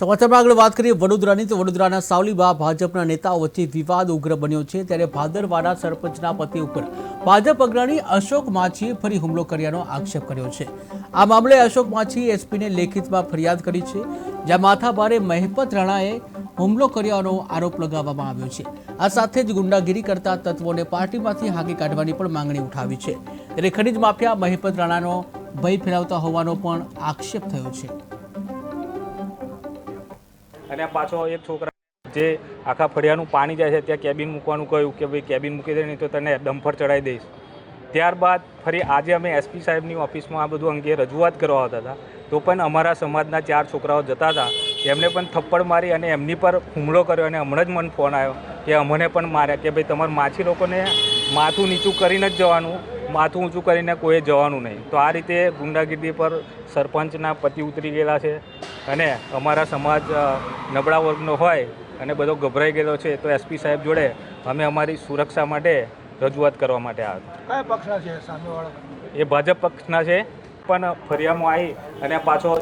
સમાચારમાં આગળ વાત કરીએ વડોદરાની. તો વડોદરાના સાવલીમાં ભાજપના નેતાઓ વચ્ચે વિવાદ ઉગ્ર બન્યો છે ત્યારે ભાદરવાડા સરપંચના પતિ ઉપર ભાજપ અગ્રણી અશોક માછીએ ફરી હુમલો કર્યાનો આક્ષેપ કર્યો છે. આ મામલે અશોક માછીએ એસપીને લેખિતમાં ફરિયાદ કરી છે, જ્યાં માથાભારે મહેપત રાણાએ હુમલો કર્યાનો આરોપ લગાવવામાં આવ્યો છે. આ સાથે જ ગુંડાગીરી કરતા તત્વોને પાર્ટીમાંથી હાંકી કાઢવાની પણ માંગણી ઉઠાવી છે. ત્યારે ખનીજ માફિયા મહેપત રાણાનો ભય ફેલાવતા હોવાનો પણ આક્ષેપ થયો છે. અને પાછો એક છોકરા જે આખા ફળિયાનું પાણી જાય છે, ત્યાં કેબિન મૂકવાનું કહ્યું કે ભાઈ કેબિન મૂકી દે, નહીં તો તને ડમ્ફર ચડાવી દઈશ. ત્યારબાદ ફરી આજે અમે એસપી સાહેબની ઓફિસમાં આ બધું અંગે રજૂઆત કરવા આવતા હતા. તો પણ અમારા સમાજના ચાર છોકરાઓ જતા હતા. એમને પણ થપ્પડ મારી અને એમની પર હુમલો કર્યો અને હમણાં જ મને ફોન આવ્યો કે અમને પણ માર્યા કે ભાઈ તમારે માછી લોકોને માથું નીચું કરીને જ જવાનું, માથું ઊંચું કરીને કોઈએ જવાનું નહીં. તો આ રીતે ગુંડાગીરી પર સરપંચના પતિ ઉતરી ગયેલા છે. અને અમારા સમાજ નબળા વર્ગનો હોય અને બધો ગભરાઈ ગયેલો છે તો એસપી સાહેબ જોડે અમે અમારી સુરક્ષા માટે રજૂઆત કરવા માટે આવ્યા કયા પક્ષના છે? સામેવાળા? એ ભાજપ પક્ષના છે પણ ફરિયામાં આવી અને પાછો